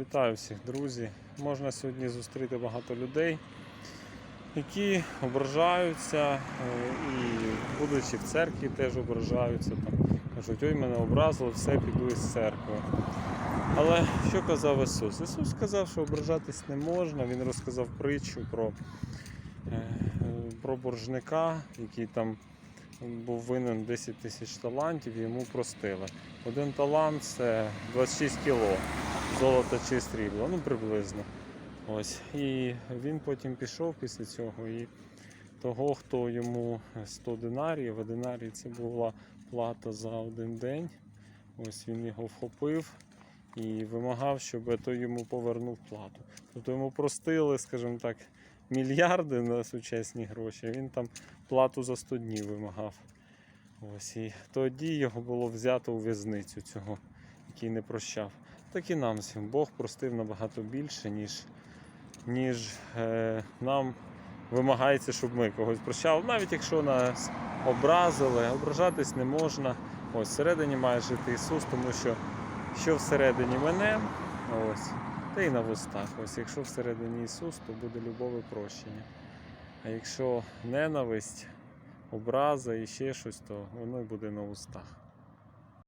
Вітаю всіх, друзі. Можна сьогодні зустріти багато людей, які ображаються е, і, будучи в церкві, теж ображаються. Там, кажуть, ой, мене образило, все, піду із церкви. Але що казав Ісус? Ісус сказав, що ображатись не можна. Він розказав притчу про, е, про боржника, який там був винен 10 тисяч талантів, йому простили. Один талант це 26 кіло золота чи срібла, ну приблизно. Ось. І він потім пішов після цього. І того, хто йому 100 динаріїв, а динарій це була плата за один день. Ось він його вхопив і вимагав, щоб той йому повернув плату. Тобто йому простили, скажімо так, мільярди на сучасні гроші, він там плату за 100 днів вимагав. Ось і тоді його було взято у в'язницю цього, який не прощав. Так і нам всім Бог простив набагато більше, ніж, ніж е, нам вимагається, щоб ми когось прощали. Навіть якщо нас образили, ображатись не можна. Ось всередині має жити Ісус, тому що що всередині мене, ось, та й на вустах. Ось якщо всередині Ісус, то буде любов і прощення. А якщо ненависть, образа і ще щось, то воно й буде на устах.